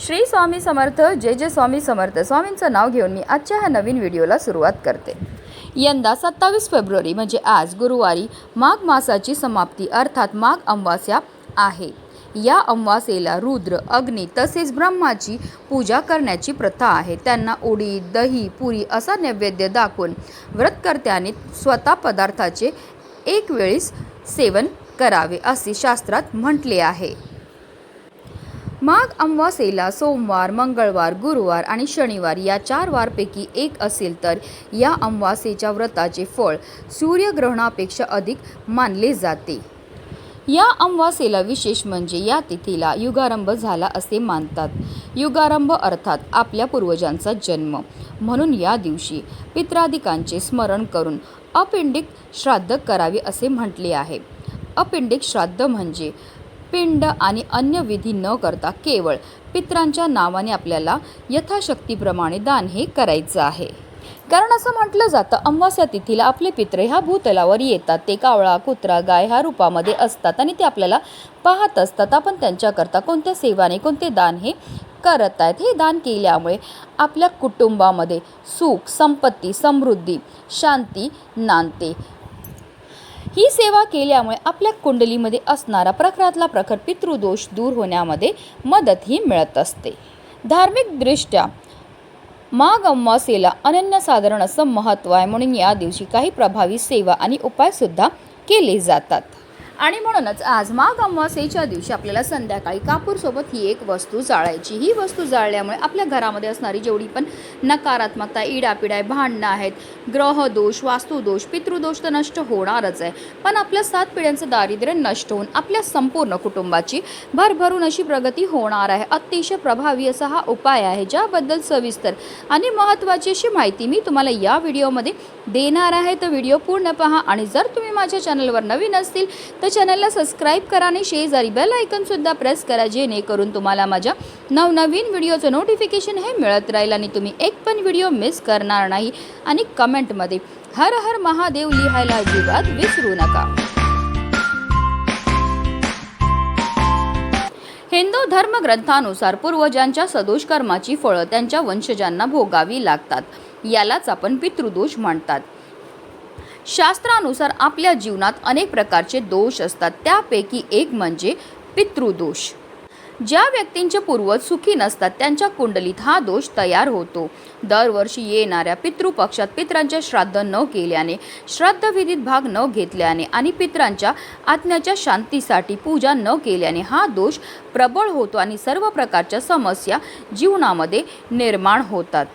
श्री स्वामी समर्थ जय जय स्वामी समर्थ. स्वामींचं नाव घेऊन मी आजच्या ह्या नवीन व्हिडिओला सुरुवात करते. यंदा सत्तावीस फेब्रुवारी म्हणजे आज गुरुवारी माघ मासाची समाप्ती अर्थात माघ अमावास्या आहे. या अमावासेला रुद्र अग्नी तसेच ब्रह्माची पूजा करण्याची प्रथा आहे. त्यांना उडीद दही पुरी असा नैवेद्य दाखवून व्रतकर्त्याने स्वतः पदार्थाचे एक वेळीस सेवन करावे असे शास्त्रात म्हटले आहे. माघ अमावासेला सोमवार मंगळवार गुरुवार आणि शनिवार या चार वारपैकी एक असेल तर या अमावासेच्या व्रताचे फळ सूर्यग्रहणापेक्षा अधिक मानले जाते. या अमावासेला विशेष म्हणजे या तिथीला युगारंभ झाला असे मानतात. युगारंभ अर्थात आपल्या पूर्वजांचा जन्म. म्हणून या दिवशी पित्रादिकांचे स्मरण करून अपिंडिक श्राद्ध करावे असे म्हटले आहे. अपिंडिक श्राद्ध म्हणजे पिंड आणि अन्य विधी न करता केवळ पित्रांच्या नावाने आपल्याला यथाशक्तीप्रमाणे दान हे करायचं आहे. कारण असं म्हटलं जातं अमावस्या तिथीला आपले पित्र ह्या भूतलावर येतात. ते कावळा कुत्रा गाय ह्या रूपामध्ये असतात आणि ते आपल्याला पाहत असतात. आपण त्यांच्याकरता कोणत्या सेवाने कोणते दान हे करत आहेत? हे दान केल्यामुळे आपल्या कुटुंबामध्ये सुख संपत्ती समृद्धी शांती नांदते. ही सेवा केल्यामुळे आपल्या कुंडलीमध्ये असणारा प्रखरातला प्रखर पितृदोष दूर होण्यामध्ये मदतही मिळत असते. धार्मिकदृष्ट्या माघ अमावास्येला अनन्यसाधारण असं महत्त्व आहे म्हणून या दिवशी काही प्रभावी सेवा आणि उपायसुद्धा केले जातात. आणि म्हणूनच आज माघ अमावास्येच्या दिवशी आपल्याला संध्याकाळी कापूरसोबत ही एक वस्तू जाळायची. ही वस्तू जाळल्यामुळे आपल्या घरामध्ये असणारी जेवढी पण नकारात्मकता इडापिडा भांडणं आहेत ग्रहदोष वास्तुदोष पितृदोष तर नष्ट होणारच आहे. पण आपल्या सात पिढ्यांचं दारिद्र्य नष्ट होऊन आपल्या संपूर्ण कुटुंबाची भरभरून अशी प्रगती होणार आहे. अतिशय प्रभावी असा हा उपाय आहे ज्याबद्दल सविस्तर आणि महत्त्वाची अशी माहिती मी तुम्हाला या व्हिडिओमध्ये देणार आहे. तर व्हिडिओ पूर्ण पहा आणि जर तुम्ही माझ्या चॅनलवर नवीन असतील तर तर चॅनलला सबस्क्राईब करा आणि शेजारी बेल आयकनसुद्धा प्रेस करा जेणेकरून तुम्हाला माझ्या नवनवीन व्हिडिओचं नोटिफिकेशन हे मिळत राहील आणि तुम्ही एक पण व्हिडिओ मिस करणार नाही. आणि कमेंटमध्ये हर हर महादेव लिहायला अजिबात विसरू नका. हिंदू धर्मग्रंथानुसार पूर्वजांच्या सदोष कर्माची फळं त्यांच्या वंशजांना भोगावी लागतात. यालाच आपण पितृदोष म्हणतात. शास्त्रानुसार आपल्या जीवनात अनेक प्रकारचे दोष असतात. त्यापैकी एक म्हणजे पितृदोष. ज्या व्यक्तींचे पूर्वज सुखी नसतात त्यांच्या कुंडलीत हा दोष तयार होतो. दरवर्षी येणाऱ्या पितृपक्षात पित्रांचे श्राद्ध न केल्याने श्राद्धविधीत भाग न घेतल्याने आणि पित्रांच्या आत्म्याच्या शांतीसाठी पूजा न केल्याने हा दोष प्रबळ होतो आणि सर्व प्रकारच्या समस्या जीवनामध्ये निर्माण होतात.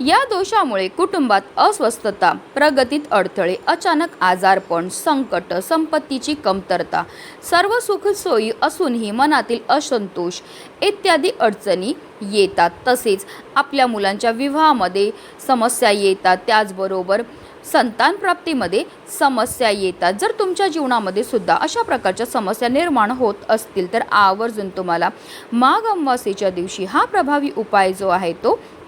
या दोषामुळे कुटुंबात अस्वस्थता प्रगतीत अडथळे अचानक आजारपण संकट संपत्तीची कमतरता सर्व सुखसोयी असूनही मनातील असंतोष इत्यादी अडचणी येतात. तसेच आपल्या मुलांच्या विवाहामध्ये समस्या येतात. त्याचबरोबर संतान प्राप्तीमध्ये समस्या येतात. जर तुमच्या जीवनामध्ये सुद्धा अशा प्रकारच्या समस्या निर्माण होत असतील तर आवर्जून तुम्हाला माघ अमावास्येच्या दिवशी हा प्रभावी उपाय जो आहे तो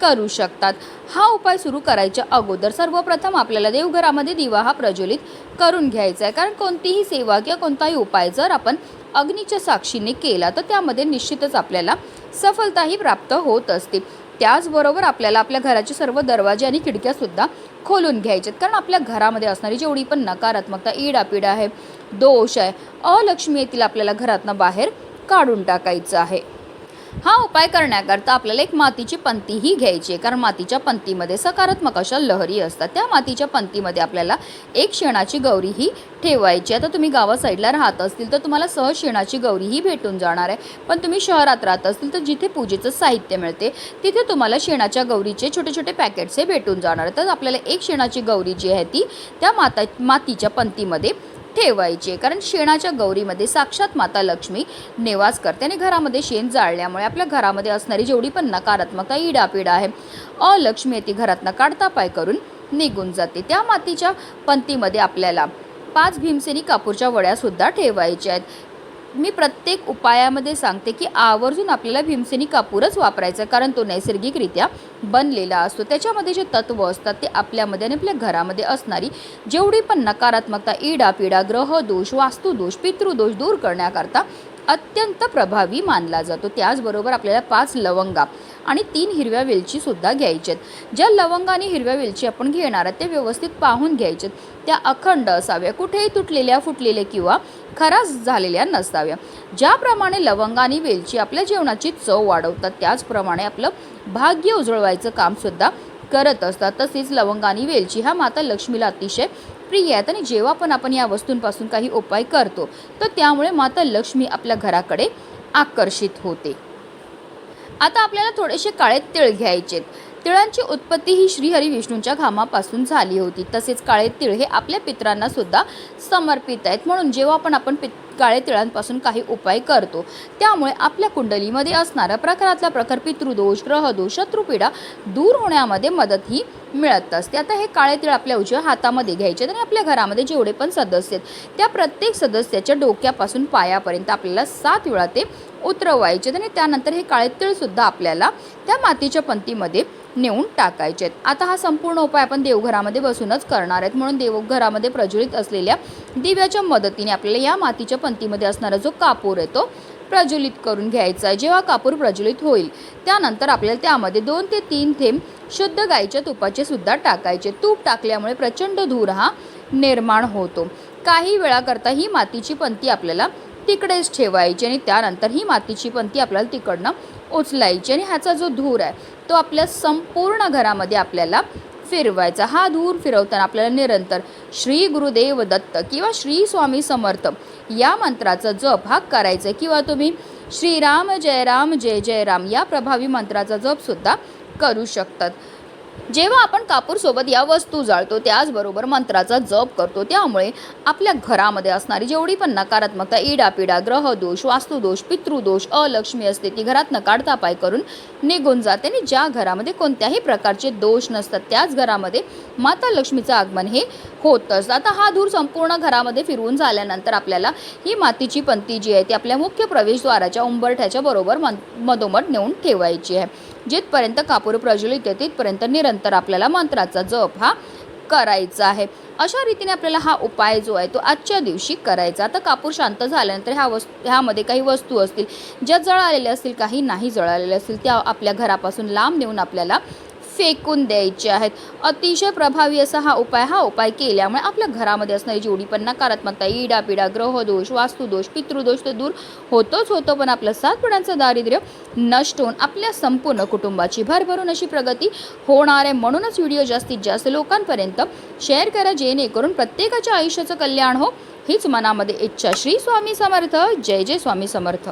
करू शकतात. हा उपाय सुरू करायच्या अगोदर सर्वप्रथम आपल्याला देवघरामध्ये दिवा हा प्रज्वलित करून घ्यायचा आहे. कारण कोणतीही सेवा किंवा कोणताही उपाय जर आपण अग्नीच्या साक्षीने केला तर त्यामध्ये निश्चितच आपल्याला सफलताही प्राप्त होत असते. त्याचबरोबर आपल्याला आपल्या घराचे सर्व दरवाजे आणि खिडक्यासुद्धा खोलून घ्यायच्यात कारण आपल्या घरामध्ये असणारी जेवढी पण नकारात्मकता इडापिडा आहे दोष आहे अलक्ष्मी येथील आपल्याला घरातनं बाहेर काढून टाकायचं आहे. हा उपाय करण्याकरता आपल्याला एक मातीची पंतीही घ्यायची आहे. कारण मातीच्या पंतीमध्ये सकारात्मक अशा लहरी असतात. त्या मातीच्या पंतीमध्ये आपल्याला एक शेणाची गौरी ही ठेवायची आता तुम्ही गावा साईडला राहत असतील तर तुम्हाला सहज शेणाची गौरीही भेटून जाणार आहे. पण तुम्ही शहरात राहत असतील तर जिथे पूजेचं साहित्य मिळते तिथे तुम्हाला शेणाच्या गौरीचे छोटे छोटे पॅकेट्स हे भेटून जाणार आहे तर आपल्याला एक शेणाची गौरी जी आहे ती त्या माता मातीच्या पंतीमध्ये ठेवायचे आहे. कारण शेणाच्या गौरीमध्ये साक्षात माता लक्ष्मी निवास करते आणि घरामध्ये शेण जाळल्यामुळे आपल्या घरामध्ये असणारी जेवढी पण नकारात्मकता इडापिडा आहे अलक्ष्मी आहे ती घरातनं काढता पाय करून निघून जाते त्या मातीच्या पंक्तीमध्ये आपल्याला पाच भीमसेनी कापूरच्या वड्यासुद्धा ठेवायच्या आहेत मी प्रत्येक उपायामध्ये सांगते की आवर्जून आपल्याला भीमसेनी कापूरच वापरायचा आहे, कारण तो नैसर्गिकरित्या बनलेला असतो. त्याच्यामध्ये जे तत्त्व असतात ते आपल्यामध्ये आणि आपल्या घरामध्ये असणारी जेवढी पण नकारात्मकता इडा पिडा ग्रहदोष वास्तुदोष पितृदोष दूर करण्याकरता अत्यंत प्रभावी मानला जातो. त्याचबरोबर आपल्याला पाच लवंगा आणि तीन हिरव्या वेलचीसुद्धा घ्यायच्यात ज्या लवंगा आणि हिरव्या वेलची आपण घेणार आहोत ते व्यवस्थित पाहून घ्यायच्यात त्या अखंड असाव्या कुठेही तुटलेल्या फुटलेल्या किंवा खराब झालेल्या नसाव्या. ज्याप्रमाणे लवंगा आणि वेलची आपल्या जेवणाची चव वाढवतात त्याचप्रमाणे आपलं भाग्य उजळवायचं कामसुद्धा करत असतात. तसेच लवंग आणि वेलची ह्या माता लक्ष्मीला अतिशय प्रिय आहेत आणि जेव्हा पण आपण या वस्तूंपासून काही उपाय करतो तर त्यामुळे माता लक्ष्मी आपल्या घराकडे आकर्षित होते. आता आपल्याला थोडेसे काळे तिळ घ्यायचेत तिळांची उत्पत्ती ही श्रीहरी विष्णूंच्या घामापासून झाली होती. तसेच काळे तिळ हे आपल्या पित्रांना सुद्धा समर्पित आहेत. म्हणून जेव्हा पण आपण पित काळे तिळांपासून काही उपाय करतो त्यामुळे आपल्या कुंडलीमध्ये असणारा प्रकारातला प्रकार पितृदोष ग्रहदोष शत्रुपीडा दूर होण्यामध्ये मदत ही मिळत असते. आता हे काळे तिळ आपल्या उजव्या हातामध्ये घ्यायचे आणि आपल्या घरामध्ये जेवढे पण सदस्य आहेत त्या प्रत्येक सदस्याच्या डोक्यापासून पायापर्यंत आपल्याला सात वेळा ते उतरवायचे आणि त्यानंतर हे काळे तिळसुद्धा आपल्याला त्या मातीच्या पंक्तीमध्ये नेऊन टाकायचे आहेत. आता हा संपूर्ण उपाय आपण देवघरामध्ये बसूनच करणार आहेत. म्हणून देवघरामध्ये प्रज्वलित असलेल्या दिव्याच्या मदतीने आपल्याला या मातीच्या पंक्तीमध्ये असणारा जो कापूर आहे तो प्रज्वलित करून घ्यायचा आहे. जेव्हा कापूर प्रज्वलित होईल त्यानंतर आपल्याला त्यामध्ये दोन ते तीन थेंब शुद्ध गाईच्या तुपाचे सुद्धा टाकायचे. तूप टाकल्यामुळे प्रचंड धूर हा निर्माण होतो. काही वेळाकरता ही मातीची पंती आपल्याला तिकडेच ठेवायची आणि त्यानंतर ही मातीची पंती आपल्याला तिकडनं उचलायची. आणि ह्याचा जो धूर आहे तो आपल्या संपूर्ण घरामध्ये आपल्याला फिरवायचा. हा धूर फिरवताना आपल्याला निरंतर श्री गुरुदेव दत्त किंवा श्री स्वामी समर्थ या मंत्राचा जप हा करायचा. आहे किंवा तुम्ही श्रीराम जय राम जय जय राम या प्रभावी मंत्राचा जपसुद्धा करू शकतात. जेव्हा आपण कापूरसोबत या वस्तू जाळतो त्याचबरोबर मंत्राचा जप करतो त्यामुळे आपल्या घरामध्ये असणारी जेवढी पण नकारात्मकता इडापिडा ग्रहदोष वास्तुदोष पितृदोष अलक्ष्मी असते ती घरात न काढता पाय करून निघून जाते. आणि ज्या घरामध्ये कोणत्याही प्रकारचे दोष नसतात त्याच घरामध्ये माता लक्ष्मीचं आगमन हे होतच. आता हा धूर संपूर्ण घरामध्ये फिरवून झाल्यानंतर आपल्याला ही मातीची पंती जी आहे ती आपल्या मुख्य प्रवेशद्वाराच्या उंबरठ्याच्या बरोबर मन मधोमध नेऊन ठेवायची आहे. जिथपर्यंत कापूर प्रज्वलित आहे तिथपर्यंत निरंतर आपल्याला मंत्राचा जप हा करायचा आहे. अशा रीतीने आपल्याला हा उपाय जो आहे तो आजच्या दिवशी करायचा. आता कापूर शांत झाल्यानंतर ह्या वस्तू ह्यामध्ये काही वस्तू असतील ज्या जळालेल्या असतील काही नाही जळालेल्या असतील त्या आपल्या घरापासून लांब नेऊन आपल्याला फेकून द्यायचे आहेत. अतिशय प्रभावी असा हा उपाय हा उपाय केल्यामुळे आपल्या घरामध्ये असणारी जेवढी पण नकारात्मकता इडापिडा ग्रहदोष वास्तुदोष पितृदोष तर दूर होतोच होतो पण आपलं सात पिढ्यांचं दारिद्र्य नष्ट होऊन आपल्या संपूर्ण कुटुंबाची भरभरून अशी प्रगती होणार आहे. म्हणूनच व्हिडिओ जास्तीत जास्त लोकांपर्यंत शेअर करा जेणेकरून प्रत्येकाच्या आयुष्याचं कल्याण हो. हीच मनामध्ये इच्छा. श्री स्वामी समर्थ. जय जय स्वामी समर्थ.